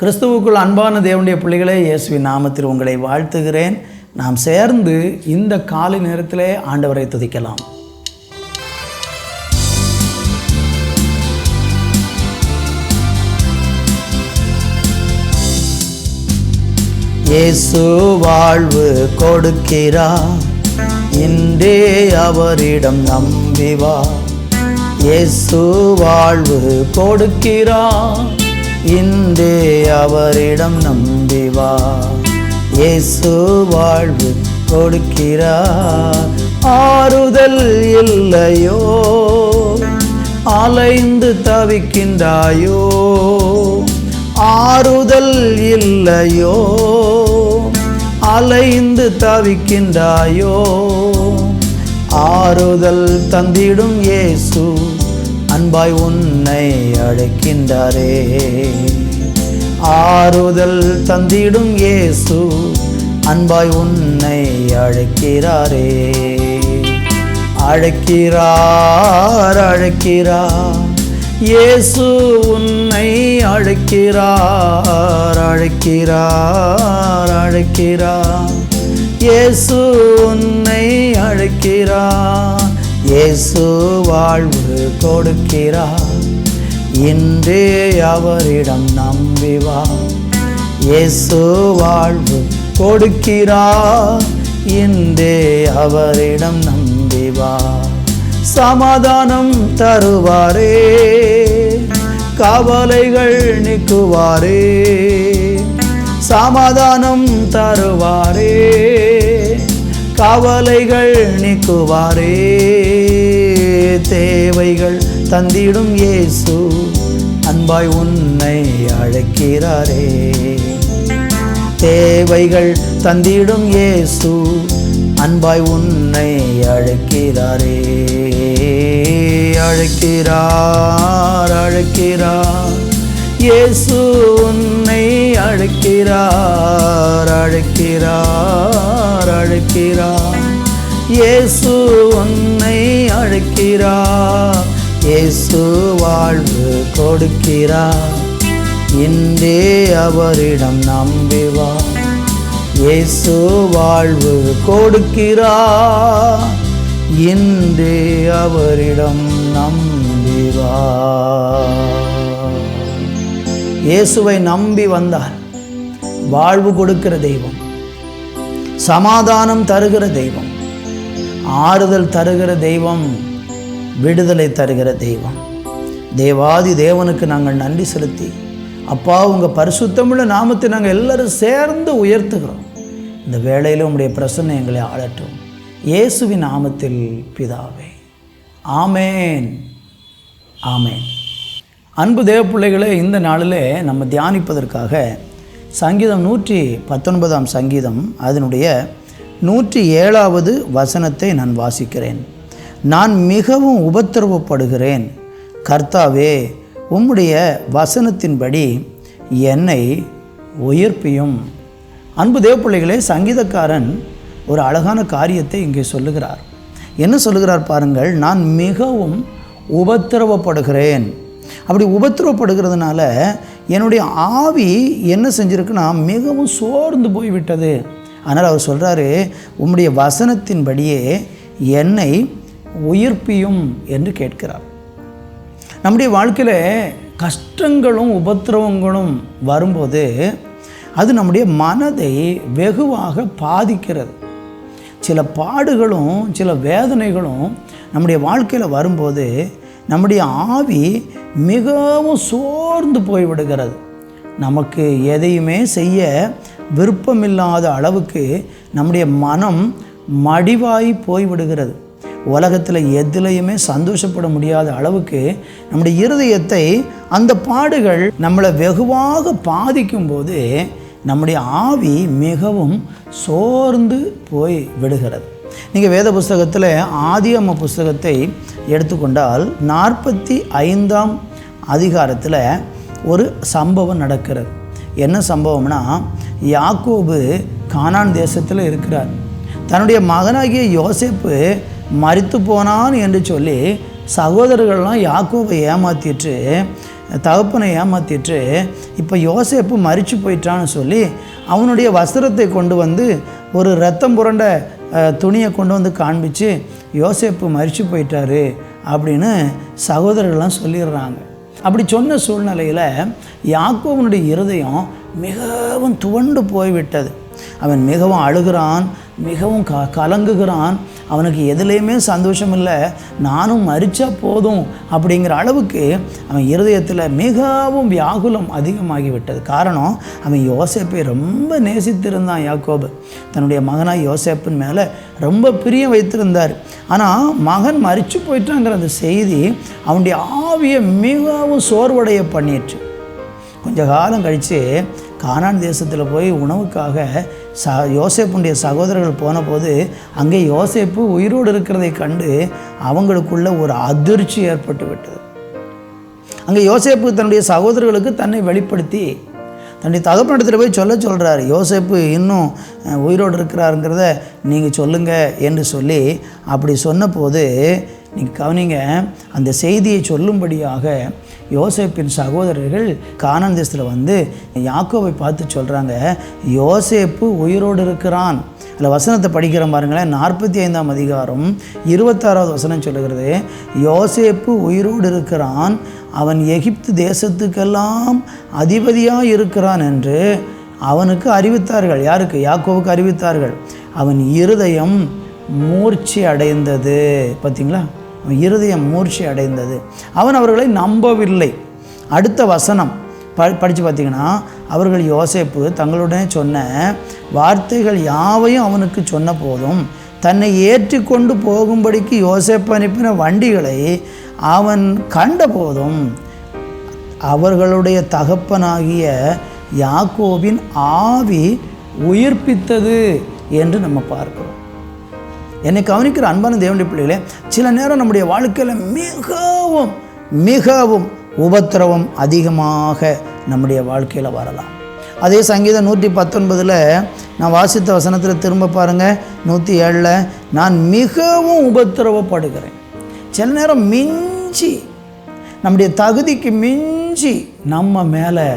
கிறிஸ்துவுக்குள் அன்பான தேவனுடைய பிள்ளைகளே இயேசுவின் நாமத்தில் உங்களை வாழ்த்துகிறேன். நாம் சேர்ந்து இந்த காலை நேரத்திலே ஆண்டவரை துதிக்கலாம். இயேசு வாழ்வு கொடுக்கிறார். இன்றே அவரிடம் நம்பி வா. இயேசு வாழ்வு கொடுக்கிறார். இந்தே அவரிடம் நம்பி வா. இயேசு வாழ்வு கொடுக்கிறார். ஆறுதல் இல்லையோ? அலைந்து தவிக்கின்றாயோ? ஆறுதல் இல்லையோ? அலைந்து தவிக்கின்றாயோ? ஆறுதல் தந்திடும் இயேசு. அன்பாய் உன்னை அழைக்கின்றாரே. ஆறுதல் தந்திடும் இயேசு அன்பாய் உன்னை அழைக்கிறாரே. அழைக்கிறார் அழைக்கிறார். இயேசு உன்னை அழைக்கிறார் அழைக்கிறார் அழைக்கிறார். இயேசு உன்னை அழைக்கிறார். இயேசு வாழ்வு கொடுக்கிறார். இன்றே அவரிடம் நம்பி இயேசு வாழ்வு கொடுக்கிறார். இன்றே அவரிடம் நம்பி சமாதானம் தருவாரே. கவலைகள் நீக்குவாரே. சமாதானம் தருவாரே. கவலைகள் நீக்குவாரே. தேவைகள் தந்திடும் இயேசு அன்பாய் உன்னை அழைக்கிறாரே. தேவைகள் தந்திடும் இயேசு அன்பாய் உன்னை அழைக்கிறாரே. அழைக்கிறார் அழைக்கிறார். இயேசு உன்னை அழைக்கிறார் அழைக்கிறார் அழைக்கிறார். இயேசு உன்னை அழைக்கிறார் இயேசு வாழ்வு கொடுக்கிறார். இன்றே அவரிடம் நம்பி இயேசு வாழ்வு கொடுக்கிறார். இன்றே அவரிடம் நம்பி இயேசுவை நம்பி வந்தார். வாழ்வு கொடுக்கிற தெய்வம். சமாதானம் தருகிற தெய்வம். ஆறுதல் தருகிற தெய்வம் விடுதலை தருகிற தெய்வம். தேவாதி தேவனுக்கு நாங்கள் நன்றி செலுத்தி அப்பா உங்கள் பரிசுத்தமுள்ள நாமத்தை நாங்கள் எல்லாரும் சேர்ந்து உயர்த்துகிறோம். இந்த வேளையில் உங்களுடைய பிரசனை எங்களை ஆளட்டும். இயேசுவின் நாமத்தில் பிதாவே. ஆமேன். ஆமேன். அன்பு தேவ பிள்ளைகளே இந்த நாளில் நம்ம தியானிப்பதற்காக சங்கீதம் நூற்றி பத்தொன்பதாம் சங்கீதம் அதனுடைய நூற்றி ஏழாவது வசனத்தை நான் வாசிக்கிறேன். நான் மிகவும் உபத்திரவப்படுகிறேன். கர்த்தாவே உம்முடைய வசனத்தின்படி என்னை உயர்ப்பியும். அன்பு தேவப்பிள்ளைகளே சங்கீதக்காரன் ஒரு அழகான காரியத்தை இங்கே சொல்லுகிறார். என்ன சொல்லுகிறார் பாருங்கள் நான் மிகவும் உபத்திரவப்படுகிறேன். அப்படி உபத்திரவப்படுகிறதுனால என்னுடைய ஆவி என்ன செஞ்சிருக்குன்னா மிகவும் சோர்ந்து போய்விட்டது. அதனால் அவர் சொல்கிறாரு உம்முடைய வசனத்தின்படியே என்னை உயிர்ப்பியும் என்று கேட்கிறார். நம்முடைய வாழ்க்கையில் கஷ்டங்களும் உபத்திரவங்களும் வரும்போது அது நம்முடைய மனதை வெகுவாக பாதிக்கிறது. சில பாடுகளும் சில வேதனைகளும் நம்முடைய வாழ்க்கையில் வரும்போது நம்முடைய ஆவி மிகவும் சோர்ந்து போய்விடுகிறது. நமக்கு எதையுமே செய்ய விருப்பமில்லாத அளவுக்கு நம்முடைய மனம் மடிவாய் போய்விடுகிறது. உலகத்தில் எதுலையுமே சந்தோஷப்பட முடியாத அளவுக்கு நம்முடைய இருதயத்தை அந்த பாடுகள் நம்மளை வெகுவாக பாதிக்கும்போது நம்முடைய ஆவி மிகவும் சோர்ந்து போய் விடுகிறது. நீங்கள் வேத புஸ்தகத்தில் ஆதியம்ம புஸ்தகத்தை எடுத்துக்கொண்டால் நாற்பத்தி ஐந்தாம் அதிகாரத்தில் ஒரு சம்பவம் நடக்கிறது. என்ன சம்பவம்னா யாக்கோபு கானான் தேசத்தில் இருக்கிறார். தன்னுடைய மகனாகிய யோசேப்பு மறித்து போனான் என்று சொல்லி சகோதரர்கள்லாம் யாக்கோபை ஏமாத்திட்டு தகப்பனை ஏமாத்திட்டு இப்போ யோசேப்பு மறித்து போயிட்டான்னு சொல்லி அவனுடைய வஸ்திரத்தை கொண்டு வந்து ஒரு ரத்தம் புரண்ட துணியை கொண்டு வந்து காண்பிச்சு யோசேப்பு மறித்து போயிட்டாரு அப்படின்னு சகோதரர்கள்லாம் சொல்லிடுறாங்க. அப்படி சொன்ன சூழ்நிலையில் யாக்கோவனுடைய இருதயம் மிகவும் துவண்டு போய்விட்டது. அவன் மிகவும் அழுகிறான் மிகவும் க கலங்குகிறான் அவனுக்கு எதுலேயுமே சந்தோஷம் இல்லை நானும் மறிச்சா போதும் அப்படிங்கிற அளவுக்கு அவன் இருதயத்தில் மிகவும் வியாகுலம் அதிகமாகிவிட்டது. காரணம் அவன் யோசேப்பை ரொம்ப நேசித்திருந்தான் யாக்கோபு. தன்னுடைய மகனாக யோசேப்பின் மேலே ரொம்ப பிரியம் வைத்திருந்தார். ஆனால் மகன் மறித்து போயிட்டாங்கிற அந்த செய்தி அவனுடைய ஆவியை மிகவும் சோர்வடைய பண்ணிடுச்சு கொஞ்ச காலம் கழித்து கானான் தேசத்தில் போய் உணவுக்காக ச யோசேப்புடைய சகோதரர்கள் போனபோது அங்கே யோசேப்பு உயிரோடு இருக்கிறதை கண்டு அவங்களுக்குள்ள ஒரு அதிர்ச்சி ஏற்பட்டு விட்டது. அங்கே யோசேப்பு தன்னுடைய சகோதரர்களுக்கு தன்னை வெளிப்படுத்தி தன்னுடைய தகப்பனிடத்தில் போய் சொல்ல சொல்கிறார் யோசேப்பு இன்னும் உயிரோடு இருக்கிறாருங்கிறத நீங்கள் சொல்லுங்க என்று சொல்லி அப்படி சொன்னபோது நீங்கள் கவனிங்க அந்த செய்தியை சொல்லும்படியாக யோசேப்பின் சகோதரர்கள் கானான் தேசத்தில் வந்து யாக்கோவை பார்த்து சொல்கிறாங்க யோசேப்பு உயிரோடு இருக்கிறான். அதில் வசனத்தை படிக்கிற பாருங்களேன். நாற்பத்தி ஐந்தாம் அதிகாரம் இருபத்தாறாவது வசனம் சொல்லுகிறது யோசேப்பு உயிரோடு இருக்கிறான் அவன் எகிப்து தேசத்துக்கெல்லாம் அதிபதியாக இருக்கிறான் என்று அவனுக்கு அறிவித்தார்கள். யாருக்கு? யாக்கோவுக்கு அறிவித்தார்கள். அவன் இருதயம் மூர்ச்சி அடைந்தது. பார்த்தீங்களா இருதயம் மூர்ச்சி அடைந்தது. அவன் அவர்களை நம்பவில்லை. அடுத்த வசனம் ப படித்து பார்த்தீங்கன்னா அவர்கள் யோசேப்பு தங்களுடனே சொன்ன வார்த்தைகள் யாவையும் அவனுக்கு சொன்ன போதும் தன்னை ஏற்றிக்கொண்டு போகும்படிக்கு யோசேப்பு அனுப்பின வண்டிகளை அவன் கண்ட போதும் அவர்களுடைய தகப்பனாகிய யாக்கோவின் ஆவி உயிர்ப்பித்தது என்று நம்ம பார்க்கிறோம். என்னை கவனிக்கிற அன்பான தேவனுடைய பிள்ளைகளே சில நேரம் நம்முடைய வாழ்க்கையில் மிகவும் மிகவும் உபத்திரவம் அதிகமாக நம்முடைய வாழ்க்கையில் வரலாம். அதே சங்கீதம் நூற்றி பத்தொன்பதில் நான் வாசித்த வசனத்தில் திரும்ப பாருங்கள் நூற்றி ஏழில் நான் மிகவும் உபத்திரவப்படுகிறேன். சில நேரம் மிஞ்சி நம்முடைய தகுதிக்கு மிஞ்சி நம்ம மேலே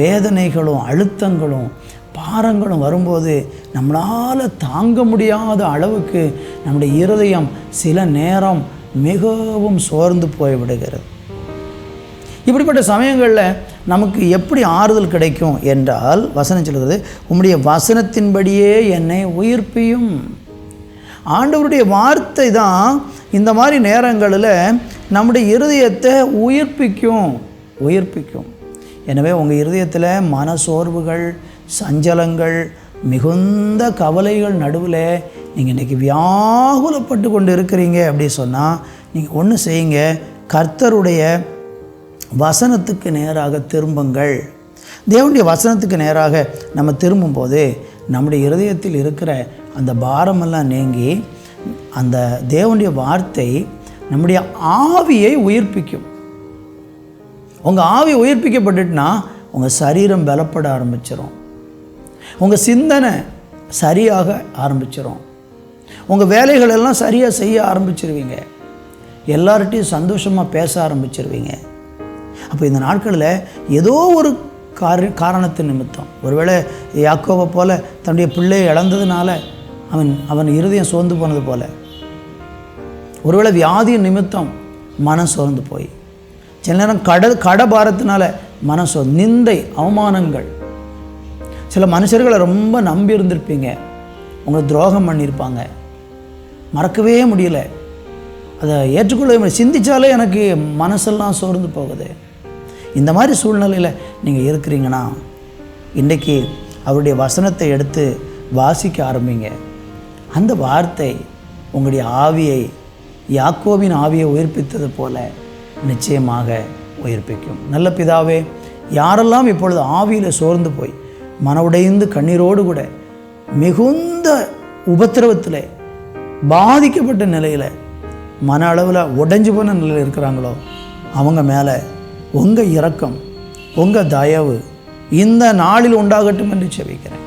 வேதனைகளும் அழுத்தங்களும் பாரங்களும் வரும்போது நம்மளால் தாங்க முடியாத அளவுக்கு நம்முடைய இருதயம் சில நேரம் மிகவும் சோர்ந்து போய்விடுகிறது இப்படிப்பட்ட சமயங்களில் நமக்கு எப்படி ஆறுதல் கிடைக்கும் என்றால் வசனம் சொல்கிறது உம்முடைய வசனத்தின்படியே என்னை உயிர்ப்பியும். ஆண்டவருடைய வார்த்தை தான் இந்த மாதிரி நேரங்களில் நம்முடைய இருதயத்தை உயிர்ப்பிக்கும் உயிர்ப்பிக்கும். எனவே உங்கள் இருதயத்தில் மன சோர்வுகள் சஞ்சலங்கள் மிகுந்த கவலைகள் நடுவில் நீங்கள் இன்றைக்கி வியாகுலப்பட்டு கொண்டு இருக்கிறீங்க அப்படி சொன்னால் நீங்கள் ஒன்று செய்யுங்க. கர்த்தருடைய வசனத்துக்கு நேராக திரும்புங்கள். தேவனுடைய வசனத்துக்கு நேராக நம்ம திரும்பும்போது நம்முடைய இருதயத்தில் இருக்கிற அந்த பாரமெல்லாம் நீங்கி அந்த தேவனுடைய வார்த்தை நம்முடைய ஆவியை உயிர்ப்பிக்கும். உங்கள் ஆவி உயிர்ப்பிக்கப்பட்டுட்டுனா உங்கள் சரீரம் பலப்பட ஆரம்பிச்சிடும் உங்கள் சிந்தனை சரியாக ஆரம்பிச்சிடும் உங்கள் வேலைகள் எல்லாம் சரியாக செய்ய ஆரம்பிச்சிருவீங்க. எல்லார்ட்டையும் சந்தோஷமாக பேச ஆரம்பிச்சிருவீங்க. அப்போ இந்த நாட்களில் ஏதோ ஒரு கார காரணத்தின் நிமித்தம். ஒருவேளை யாக்கோவை போல தன்னுடைய பிள்ளையை இழந்ததுனால அவன் அவன் இருதயம் சோர்ந்து போனது போல. ஒருவேளை வியாதியின் நிமித்தம் மனம் சோர்ந்து போய். சில நேரம் கடல் கடபாரத்தினால மனம் சோ நிந்தை அவமானங்கள் சில மனுஷர்களை ரொம்ப நம்பி இருந்திருப்பீங்க. உங்களை துரோகம் பண்ணியிருப்பாங்க. மறக்கவே முடியல. அதை ஏற்றுக்கொள்ள முடியல சிந்தித்தாலே எனக்கு மனசெல்லாம் சோர்ந்து போகுது. இந்த மாதிரி சூழ்நிலையில் நீங்கள் இருக்கிறீங்கன்னா இன்றைக்கி அவருடைய வசனத்தை எடுத்து வாசிக்க ஆரம்பிங்க. அந்த வார்த்தை உங்களுடைய ஆவியை யாக்கோவின் ஆவியை உயிர்ப்பித்தது போல நிச்சயமாக உயிர்ப்பிக்கும். நல்ல பிதாவே யாரெல்லாம் இப்பொழுது ஆவியில் சோர்ந்து போய் மன உடைந்து கண்ணீரோடு கூட மிகுந்த உபத்திரவத்தில் பாதிக்கப்பட்ட நிலையில் மன அளவில் உடைஞ்சு போன நிலையில் இருக்கிறாங்களோ அவங்க மேலே உங்கள் இரக்கம் உங்கள் தயவு இந்த நாளில் உண்டாகட்டும் என்று செவிக்கிறேன்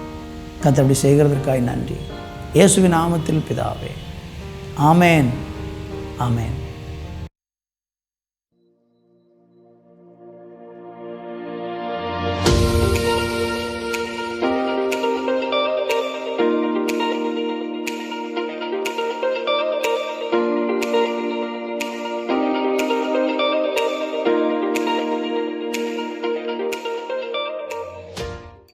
கத்தபடி அப்படி செய்கிறதற்காய் நன்றி. இயேசுவின் நாமத்தில் பிதாவே. ஆமேன். ஆமேன்.